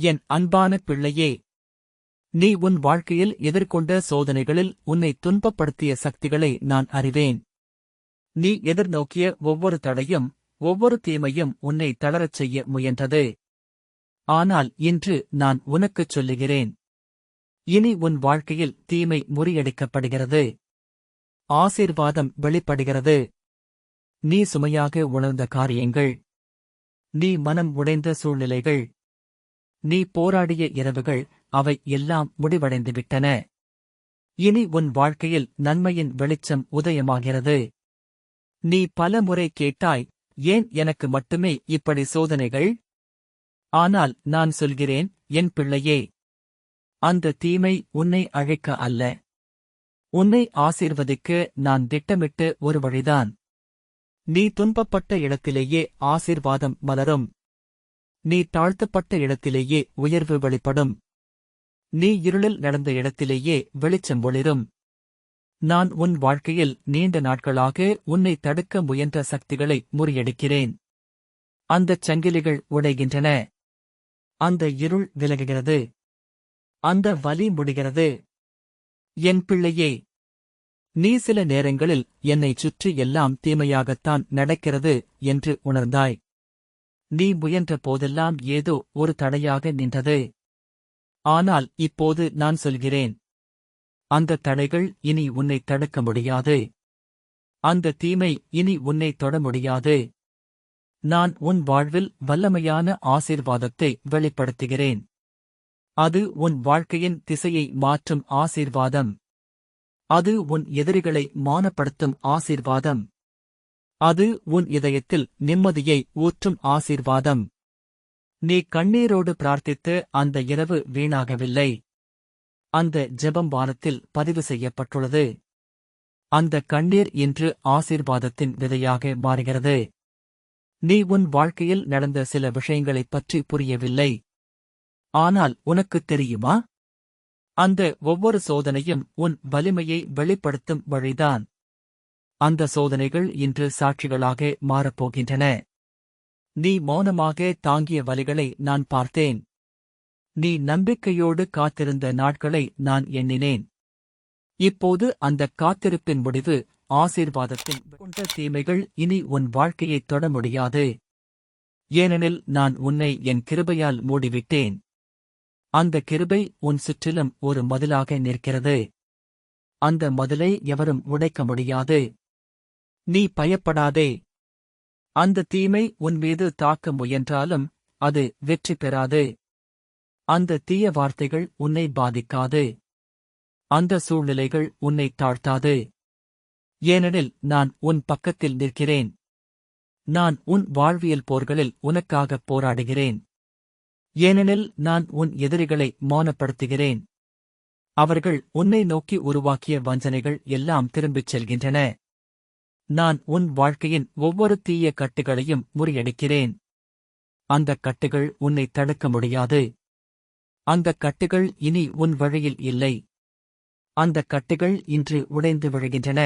என் அன்பான பிள்ளையே நீ உன் வாழ்க்கையில் எதிர்கொண்ட சோதனைகளில் உன்னை துன்பப்படுத்திய சக்திகளை நான் அறிவேன். நீ எதிர்நோக்கிய ஒவ்வொரு தடையும் ஒவ்வொரு தீமையும் உன்னை தளரச் செய்ய முயன்றது. ஆனால் இன்று நான் உனக்குச் சொல்லுகிறேன் இனி உன் வாழ்க்கையில் தீமை முறியடிக்கப்படுகிறது. ஆசீர்வாதம் வெளிப்படுகிறது. நீ சுமையாக உணர்ந்த காரியங்கள் நீ மனம் உடைந்த சூழ்நிலைகள் நீ போராடிய இரவுகள் அவை எல்லாம் முடிவடைந்துவிட்டன. இனி உன் வாழ்க்கையில் நன்மையின் வெளிச்சம் உதயமாகிறது. நீ பல முறை கேட்டாய் ஏன் எனக்கு மட்டுமே இப்படி சோதனைகள்? ஆனால் நான் சொல்கிறேன் என் பிள்ளையே அந்த தீமை உன்னை அழைக்க அல்ல. உன்னை ஆசீர்வதிக்க நான் திட்டமிட்டு ஒரு வழிதான். நீ துன்பப்பட்ட இடத்திலேயே ஆசீர்வாதம் மலரும். நீ தாழ்த்தப்பட்ட இடத்திலேயே உயர்வு வெளிப்படும். நீ இருளில் நடந்த இடத்திலேயே வெளிச்சம் ஒளிரும். நான் உன் வாழ்க்கையில் நீண்ட நாட்களாக உன்னை தடுக்க முயன்ற சக்திகளை முறியடிக்கிறேன். அந்தச் சங்கிலிகள் உடைகின்றன. அந்த இருள் விலகுகிறது. அந்த வலி முடிகிறது. என் பிள்ளையே நீ சில நேரங்களில் என்னைச் சுற்றி எல்லாம் தீமையாகத்தான் நடக்கிறது என்று உணர்ந்தாய். நீ முயன்ற போதெல்லாம் ஏதோ ஒரு தடையாக நின்றது. ஆனால் இப்போது நான் சொல்கிறேன். அந்த தடைகள் இனி உன்னை தடுக்க முடியாது. அந்த தீமை இனி உன்னை தொட முடியாது. நான் உன் வாழ்வில் வல்லமையான ஆசீர்வாதத்தை வெளிப்படுத்துகிறேன். அது உன் வாழ்க்கையின் திசையை மாற்றும் ஆசீர்வாதம். அது உன் எதிரிகளை மானப்படுத்தும் ஆசீர்வாதம். அது உன் இதயத்தில் நிம்மதியை ஊற்றும் ஆசீர்வாதம். நீ கண்ணீரோடு பிரார்த்தித்து அந்த இரவு வீணாகவில்லை. அந்த ஜெபம் வானத்தில் பதிவு செய்யப்பட்டுள்ளது. அந்த கண்ணீர் இன்று ஆசீர்வாதத்தின் விதையாக மாறுகிறது. நீ உன் வாழ்க்கையில் நடந்த சில விஷயங்களைப் பற்றி புரியவில்லை. ஆனால் உனக்குத் தெரியுமா? அந்த ஒவ்வொரு சோதனையும் உன் வலிமையை வெளிப்படுத்தும் வழிதான். அந்த சோதனைகள் இன்று சாட்சிகளாக மாறப்போகின்றன. நீ மௌனமாக தாங்கிய வலிகளை நான் பார்த்தேன். நீ நம்பிக்கையோடு காத்திருந்த நாட்களை நான் எண்ணினேன். இப்போது அந்த காத்திருப்பின் முடிவு ஆசீர்வாதத்தின் கொண்ட தீமைகள் இனி உன் வாழ்க்கையைத் தொட முடியாது. ஏனெனில் நான் உன்னை என் கிருபையால் மூடிவிட்டேன். அந்த கிருபை உன் சுற்றிலும் ஒரு மதிலாக நிற்கிறது. அந்த மதிலை எவரும் உடைக்க முடியாது. நீ பயப்படாதே. அந்த தீமை உன் மீது தாக்க முயன்றாலும் அது வெற்றி பெறாது. அந்த தீய வார்த்தைகள் உன்னை பாதிக்காது. அந்த சூழ்நிலைகள் உன்னை தாழ்த்தாது. ஏனெனில் நான் உன் பக்கத்தில் நிற்கிறேன். நான் உன் வாழ்வியல் போர்களில் உனக்காகப் போராடுகிறேன். ஏனெனில் நான் உன் எதிரிகளை மௌனப்படுத்துகிறேன். அவர்கள் உன்னை நோக்கி உருவாக்கிய வஞ்சனைகள் எல்லாம் திரும்பிச் செல்கின்றன. நான் உன் வாழ்க்கையின் ஒவ்வொரு தீய கட்டுகளையும் முறியடிக்கிறேன். அந்தக் கட்டுகள் உன்னை தடுக்க முடியாது. அந்தக் கட்டுகள் இனி உன் வழியில் இல்லை. அந்தக் கட்டுகள் இன்று உடைந்து விழுகின்றன.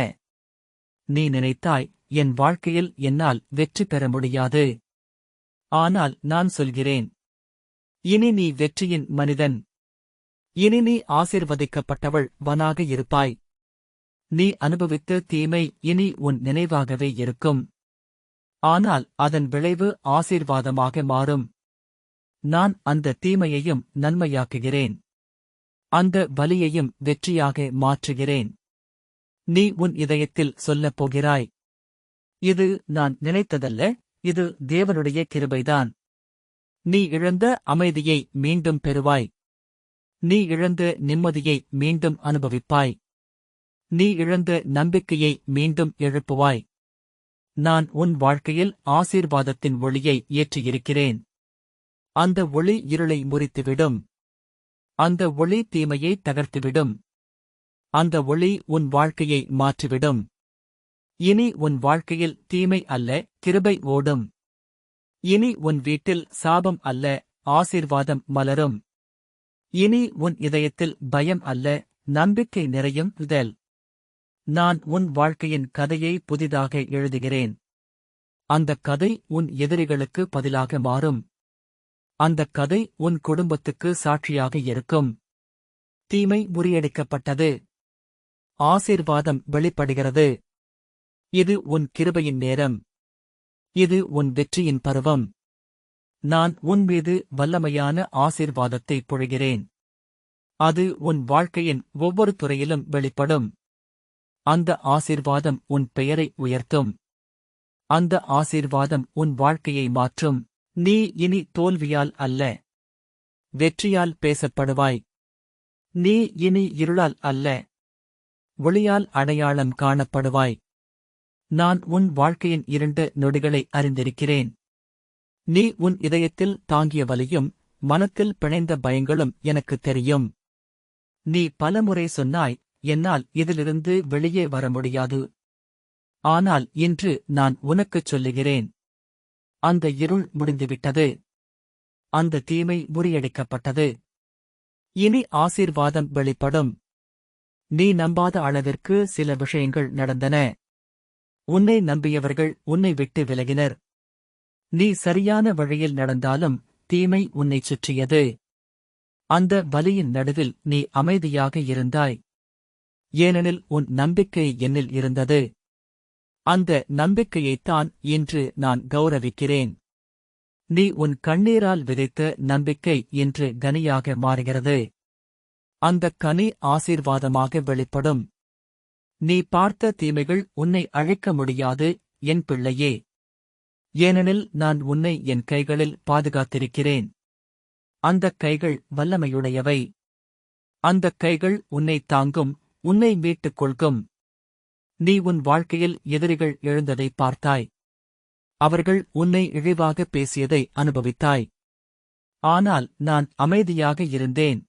நீ நினைத்தாய் என் வாழ்க்கையில் என்னால் வெற்றி பெற முடியாது. ஆனால் நான் சொல்கிறேன். இனி நீ வெற்றியின் மனிதன். இனி நீ ஆசிர்வதிக்கப்பட்டவள் வனாக இருப்பாய். நீ அனுபவித்த தீமை இனி உன் நினைவாகவே இருக்கும். ஆனால் அதன் விளைவு ஆசீர்வாதமாக மாறும். நான் அந்த தீமையையும் நன்மையாக்குகிறேன். அந்த வலியையும் வெற்றியாக மாற்றுகிறேன். நீ உன் இதயத்தில் சொல்லப் போகிறாய். இது நான் நினைத்ததல்ல இது தேவனுடைய கிருபைதான். நீ இழந்த அமைதியை மீண்டும் பெறுவாய். நீ இழந்த நிம்மதியை மீண்டும் அனுபவிப்பாய். நீ இழந்த நம்பிக்கையை மீண்டும் எழுப்புவாய். நான் உன் வாழ்க்கையில் ஆசீர்வாதத்தின் ஒளியை ஏற்றியிருக்கிறேன். அந்த ஒளி இருளை முறித்துவிடும். அந்த ஒளி தீமையை தகர்த்துவிடும். அந்த ஒளி உன் வாழ்க்கையை மாற்றிவிடும். இனி உன் வாழ்க்கையில் தீமை அல்ல கிருபை ஓடும். இனி உன் வீட்டில் சாபம் அல்ல ஆசீர்வாதம் மலரும். இனி உன் இதயத்தில் பயம் அல்ல நம்பிக்கை நிறையும் இதழ் நான் உன் வாழ்க்கையின் கதையை புதிதாக எழுதுகிறேன். அந்தக் கதை உன் எதிரிகளுக்கு பதிலாக மாறும். அந்தக் கதை உன் குடும்பத்துக்கு சாட்சியாக இருக்கும். தீமை முறியடிக்கப்பட்டது. ஆசீர்வாதம் வெளிப்படுகிறது. இது உன் கிருபையின் நேரம். இது உன் வெற்றியின் பருவம். நான் உன் மீது வல்லமையான ஆசீர்வாதத்தை பொழிகிறேன். அது உன் வாழ்க்கையின் ஒவ்வொரு துறையிலும் வெளிப்படும். அந்த ஆசீர்வாதம் உன் பெயரை உயர்த்தும். அந்த ஆசீர்வாதம் உன் வாழ்க்கையை மாற்றும். நீ இனி தோல்வியால் அல்ல. வெற்றியால் பேசப்படுவாய். நீ இனி இருளால் அல்ல. ஒளியால் அடையாளம் காணப்படுவாய். நான் உன் வாழ்க்கையின் இரண்டு நொடிகளை அறிந்திருக்கிறேன். நீ உன் இதயத்தில் தாங்கிய வலியும் மனத்தில் பிணைந்த பயங்களும் எனக்குத் தெரியும். நீ பலமுறை சொன்னாய் என்னால் இதிலிருந்து வெளியே வர முடியாது. ஆனால் இன்று நான் உனக்குச் சொல்லுகிறேன். அந்த இருள் முடிந்துவிட்டது. அந்த தீமை முறியடிக்கப்பட்டது. இனி ஆசீர்வாதம் வெளிப்படும். நீ நம்பாத அளவிற்கு சில விஷயங்கள் நடந்தன. உன்னை நம்பியவர்கள் உன்னை விட்டு விலகினர். நீ சரியான வழியில் நடந்தாலும் தீமை உன்னைச் சுற்றியது. அந்த வலியின் நடுவில் நீ அமைதியாக இருந்தாய். ஏனெனில் உன் நம்பிக்கை என்னில் இருந்தது. அந்த நம்பிக்கையைத்தான் இன்று நான் கௌரவிக்கிறேன். நீ உன் கண்ணீரால் விதைத்த நம்பிக்கை இன்று கனியாக மாறுகிறது. அந்தக் கனி ஆசீர்வாதமாக வெளிப்படும். நீ பார்த்த தீமைகள் உன்னை அழைக்க முடியாது என் பிள்ளையே. ஏனெனில் நான் உன்னை என் கைகளில் பாதுகாத்திருக்கிறேன். அந்தக் கைகள் வல்லமையுடையவை. அந்தக் கைகள் உன்னை தாங்கும் உன்னை மீட்டுக் கொள்கும் நீ உன் வாழ்க்கையில் எதிரிகள் எழுந்ததை பார்த்தாய். அவர்கள் உன்னை இழிவாக பேசியதை அனுபவித்தாய். ஆனால் நான் அமைதியாக இருந்தேன்.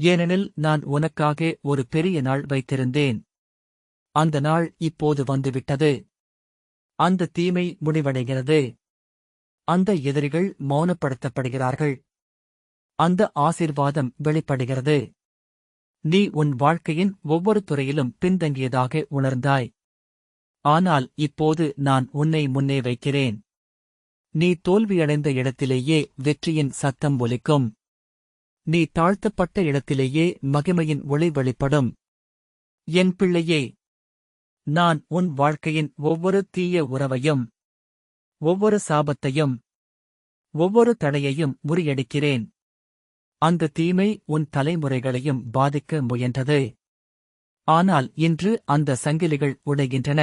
ஏனெனில் நான் உனக்காக ஒரு பெரிய நாள் வைத்திருந்தேன். அந்த நாள் இப்போது வந்துவிட்டது. அந்த தீமை முடிவடைகிறது. அந்த எதிரிகள் மௌனப்படுத்தப்படுகிறார்கள். அந்த ஆசீர்வாதம் வெளிப்படுகிறது. நீ உன் வாழ்க்கையின் ஒவ்வொரு துறையிலும் பின்தங்கியதாக உணர்ந்தாய். ஆனால் இப்போது நான் உன்னை முன்னே வைக்கிறேன். நீ தோல்வியடைந்த இடத்திலேயே வெற்றியின் சத்தம் ஒலிக்கும். நீ தாழ்த்தப்பட்ட இடத்திலேயே மகிமையின் ஒளி வெளிப்படும். என் பிள்ளையே நான் உன் வாழ்க்கையின் ஒவ்வொரு தீய உறவையும் ஒவ்வொரு சாபத்தையும் ஒவ்வொரு தடையையும் முறியடிக்கிறேன். அந்த தீமை உன் தலைமுறைகளையும் பாதிக்க முயன்றது. ஆனால் இன்று அந்த சங்கிலிகள் உடைகின்றன.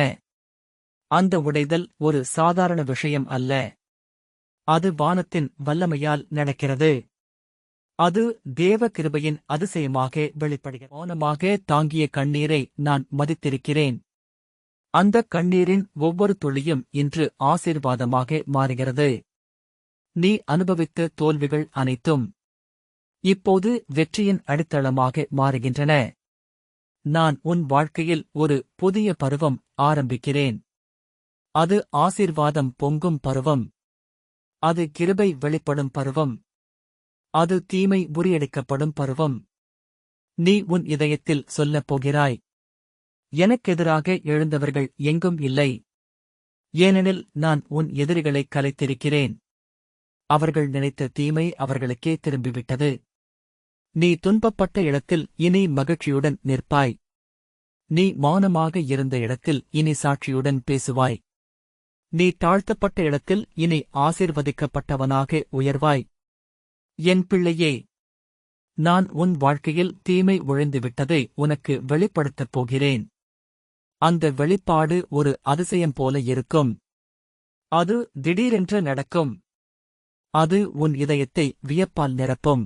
அந்த உடைதல் ஒரு சாதாரண விஷயம் அல்ல. அது வானத்தின் வல்லமையால் நடக்கிறது. அது தேவ கிருபையின் அதிசயமாக வெளிப்படுகிறது. மௌனமாக தாங்கிய கண்ணீரை நான் மதித்திருக்கிறேன். அந்த கண்ணீரின் ஒவ்வொரு துளியும் இன்று ஆசீர்வாதமாக மாறுகிறது. நீ அனுபவித்த தோல்விகள் அனைத்தும் இப்போது வெற்றியின் அடித்தளமாக மாறுகின்றன. நான் உன் வாழ்க்கையில் ஒரு புதிய பருவம் ஆரம்பிக்கிறேன். அது ஆசீர்வாதம் பொங்கும் பருவம். அது கிருபை வெளிப்படும் பருவம். அது தீமை முறியடிக்கப்படும் பருவம். நீ உன் இதயத்தில் சொல்லப் போகிறாய். எனக்கெதிராக எழுந்தவர்கள் எங்கும் இல்லை. ஏனெனில் நான் உன் எதிரிகளைக் கலைத்திருக்கிறேன். அவர்கள் நினைத்த தீமை அவர்களுக்கே திரும்பிவிட்டது. நீ துன்பப்பட்ட இடத்தில் இனி மகிழ்ச்சியுடன் நிற்பாய். நீ மௌனமாக இருந்த இடத்தில் இனி சாட்சியுடன் பேசுவாய். நீ தாழ்த்தப்பட்ட இடத்தில் இனி ஆசிர்வதிக்கப்பட்டவனாக உயர்வாய். என் பிள்ளையே நான் உன் வாழ்க்கையில் தீமை ஒழிந்துவிட்டதை உனக்கு வெளிப்படுத்தப் போகிறேன். அந்த வெளிப்பாடு ஒரு அதிசயம் போல இருக்கும். அது திடீரென்று நடக்கும். அது உன் இதயத்தை வியப்பால் நிரப்பும்.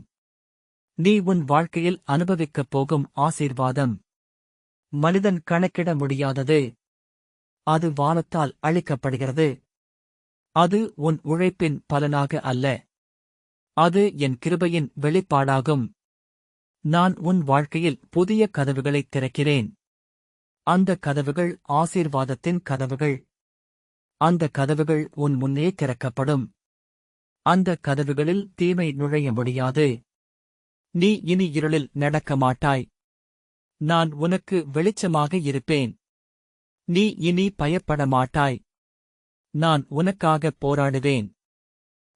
நீ உன் வாழ்க்கையில் அனுபவிக்கப் போகும் ஆசீர்வாதம். மனிதன் கணக்கிட முடியாதது. அது வானத்தால் அளிக்கப்படுகிறது அது உன் உழைப்பின் பலனாக அல்ல. அது என் கிருபையின் வெளிப்பாடாகும். நான் உன் வாழ்க்கையில் புதிய கதவுகளைத் திறக்கிறேன். அந்த கதவுகள் ஆசீர்வாதத்தின் கதவுகள். அந்த கதவுகள் உன் முன்னே திறக்கப்படும். அந்த கதவுகளில் தீமை நுழைய முடியாது. நீ இனி இருளில் நடக்க மாட்டாய். நான் உனக்கு வெளிச்சமாக இருப்பேன். நீ இனி பயப்பட மாட்டாய். நான் உனக்காக போராடுவேன்.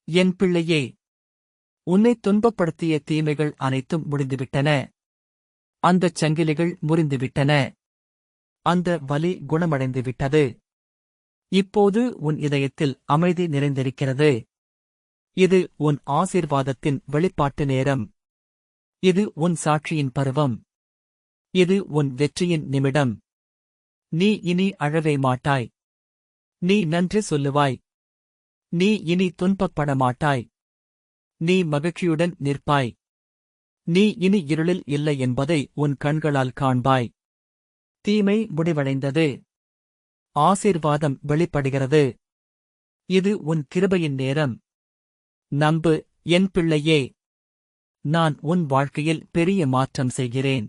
என் பிள்ளையே உன்னை துன்பப்படுத்திய தீமைகள் அனைத்தும் முடிந்துவிட்டன. அந்தச் சங்கிலிகள் முறிந்துவிட்டன. அந்த வலி குணமடைந்து விட்டது இப்போது உன் இதயத்தில் அமைதி நிறைந்திருக்கிறது. இது உன் ஆசீர்வாதத்தின் வெளிப்பாட்டு நேரம். இது உன் சாட்சியின் பருவம்? இது உன் வெற்றியின் நிமிடம்? நீ இனி அழவே மாட்டாய். நீ நன்றி சொல்லுவாய். நீ இனி துன்பப்பட மாட்டாய். நீ மகிழ்ச்சியுடன் நிற்பாய். நீ இனி இருளில் இல்லை என்பதை உன் கண்களால் காண்பாய். தீமை முடிவடைந்தது. ஆசீர்வாதம் வெளிப்படுகிறது. இது உன் கிருபையின் நேரம். நம்பு என் பிள்ளையே. நான் உன் வாழ்க்கையில் பெரிய மாற்றம் செய்கிறேன்.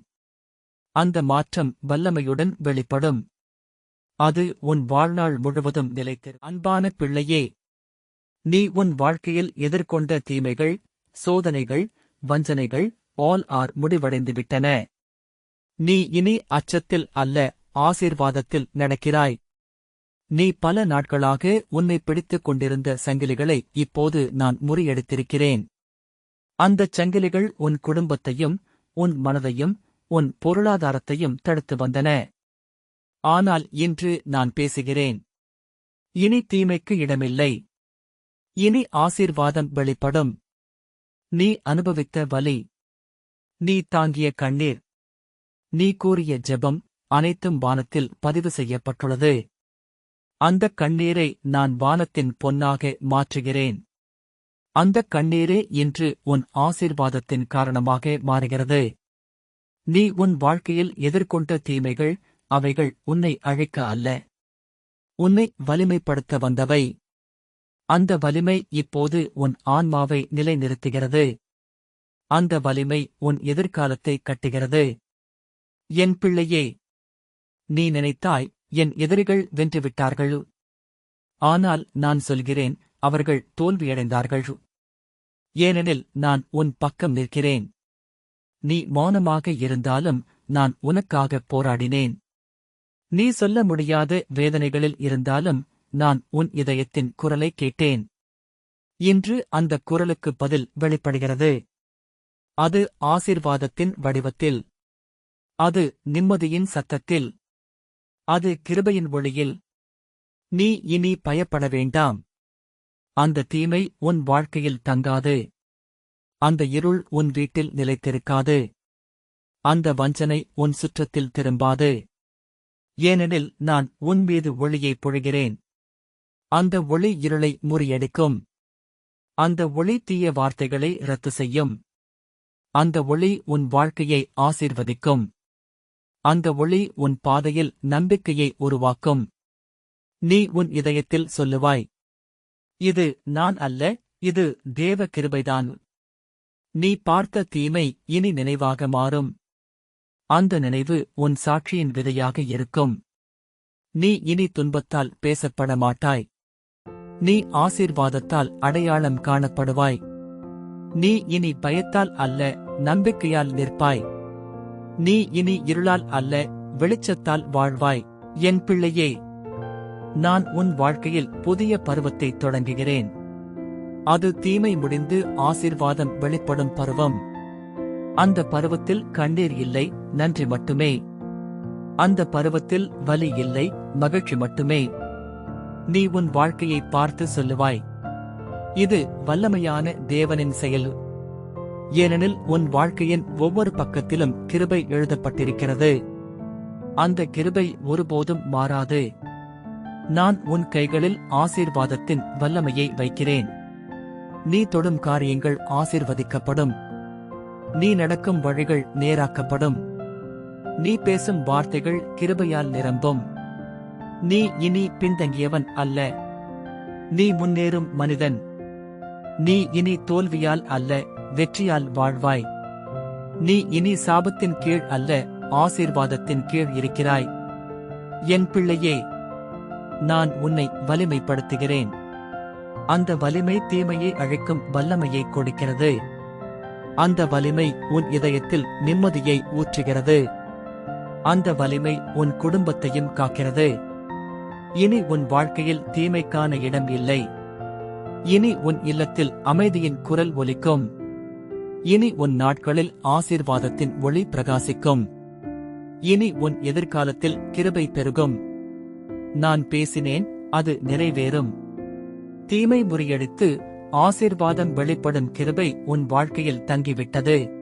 அந்த மாற்றம் வல்லமையுடன் வெளிப்படும். அது உன் வாழ்நாள் முழுவதும் நிலைத்திரு. அன்பான பிள்ளையே நீ உன் வாழ்க்கையில் எதிர்கொண்ட தீமைகள் சோதனைகள் வஞ்சனைகள் ஆல் ஆர் முடிவடைந்துவிட்டன. நீ இனி அச்சத்தில் அல்ல ஆசீர்வாதத்தில் நடக்கிறாய். நீ பல நாட்களாக உன்னை பிடித்துக் கொண்டிருந்த சங்கிலிகளை இப்போது நான் முறியடித்திருக்கிறேன். அந்தச் சங்கிலிகள் உன் குடும்பத்தையும் உன் மனதையும் உன் பொருளாதாரத்தையும் தடுத்து வந்தன. ஆனால் இன்று நான் பேசுகிறேன். இனி தீமைக்கு இடமில்லை. இனி ஆசீர்வாதம் வெளிப்படும். நீ அனுபவித்த வலி. நீ தாங்கிய கண்ணீர். நீ கூறிய ஜெபம் அனைத்தும் வானத்தில் பதிவு செய்யப்பட்டுள்ளது. அந்தக் கண்ணீரை நான் வானத்தின் பொன்னாக மாற்றுகிறேன். அந்தக் கண்ணீரே இன்று உன் ஆசீர்வாதத்தின் காரணமாக மாறுகிறது. நீ உன் வாழ்க்கையில் எதிர்கொண்ட தீமைகள் அவைகள் உன்னை அழைக்க அல்ல. உன்னை வலிமைப்படுத்த வந்தவை. அந்த வலிமை இப்போது உன் ஆன்மாவை நிலைநிறுத்துகிறது. அந்த வலிமை உன் எதிர்காலத்தை கட்டுகிறது. என் பிள்ளையே நீ நினைத்தாய் என் எதிரிகள் வென்றுவிட்டார்கள் ஆனால் நான் சொல்கிறேன் அவர்கள் தோல்வியடைந்தார்கள். ஏனெனில் நான் உன் பக்கம் நிற்கிறேன். நீ மௌனமாக இருந்தாலும் நான் உனக்காக போராடினேன். நீ சொல்ல முடியாத வேதனைகளில் இருந்தாலும் நான் உன் இதயத்தின் குரலை கேட்டேன். இன்று அந்த குரலுக்கு பதில் வெளிப்படுகிறது. அது ஆசீர்வாதத்தின் வடிவத்தில். அது நிம்மதியின் சத்தத்தில். அது கிருபையின் ஒளியில். நீ இனி பயப்பட வேண்டாம். அந்த தீமை உன் வாழ்க்கையில் தங்காது. அந்த இருள் உன் வீட்டில் நிலைத்திருக்காது. அந்த வஞ்சனை உன் சுற்றத்தில் திரும்பாது. ஏனெனில் நான் உன் மீது ஒளியை பொழுகிறேன். அந்த ஒளி இருளை முறியடிக்கும். அந்த ஒளி தீய வார்த்தைகளை ரத்து செய்யும். அந்த ஒளி உன் வாழ்க்கையை ஆசீர்வதிக்கும். அந்த ஒளி உன் பாதையில் நம்பிக்கையை உருவாக்கும். நீ உன் இதயத்தில் சொல்லுவாய் இது நான் அல்ல இது தேவ கிருபைதான். நீ பார்த்த தீமை இனி நினைவாக மாறும். அந்த நினைவு உன் சாட்சியின் விதையாக இருக்கும். நீ இனி துன்பத்தால் பேசப்பட மாட்டாய். நீ ஆசீர்வாதத்தால் அடையாளம் காணப்படுவாய். நீ இனி பயத்தால் அல்ல நம்பிக்கையால் நிற்பாய். நீ இனி இருளால் அல்ல வெளிச்சத்தால் வாழ்வாய். என் பிள்ளையே நான் உன் வாழ்க்கையில் புதிய பருவத்தை தொடங்குகிறேன். அது தீமை முடிந்து ஆசிர்வாதம் வெளிப்படும் பருவம். அந்த பருவத்தில் கண்ணீர் இல்லை நன்றி மட்டுமே. அந்த பருவத்தில் வலி இல்லை மகிழ்ச்சி மட்டுமே. நீ உன் வாழ்க்கையை பார்த்து சொல்லுவாய். இது வல்லமையான தேவனின் செயல். ஏனெனில் உன் வாழ்க்கையின் ஒவ்வொரு பக்கத்திலும் கிருபை எழுதப்பட்டிருக்கிறது. அந்த கிருபை ஒருபோதும் மாறாது. நான் உன் கைகளில் ஆசீர்வாதத்தின் வல்லமையை வைக்கிறேன். நீ தொடும் காரியங்கள் ஆசீர்வதிக்கப்படும். நீ நடக்கும் வழிகள் நேராக்கப்படும். நீ பேசும் வார்த்தைகள் கிருபையால் நிரம்பும். நீ இனி பின்தங்கியவன் அல்ல. நீ முன்னேறும் மனிதன். நீ இனி தோல்வியால் அல்ல வெற்றியால் வாழ்வாய். நீ இனி சாபத்தின் கீழ் அல்ல ஆசீர்வாதத்தின் கீழ் இருக்கிறாய். என் பிள்ளையே நான் உன்னை வலிமைப்படுத்துகிறேன். அந்த வலிமை தீமையை அழைக்கும் வல்லமையை கொடுக்கிறது. அந்த வலிமை உன் இதயத்தில் நிம்மதியை ஊற்றுகிறது. அந்த வலிமை உன் குடும்பத்தையும் காக்கிறது. இனி உன் வாழ்க்கையில் தீமைக்கான இடம் இல்லை. இனி உன் இல்லத்தில் அமைதியின் குரல் ஒலிக்கும். இனி உன் நாட்களில் ஆசீர்வாதத்தின் ஒளி பிரகாசிக்கும். இனி உன் எதிர்காலத்தில் கிருபை பெருகும். நான் பேசினேன் அது நிறைவேறும். தீமை முறியடித்து ஆசீர்வாதம் வெளிப்படும் கிருபை உன் வாழ்க்கையில் தங்கிவிட்டது.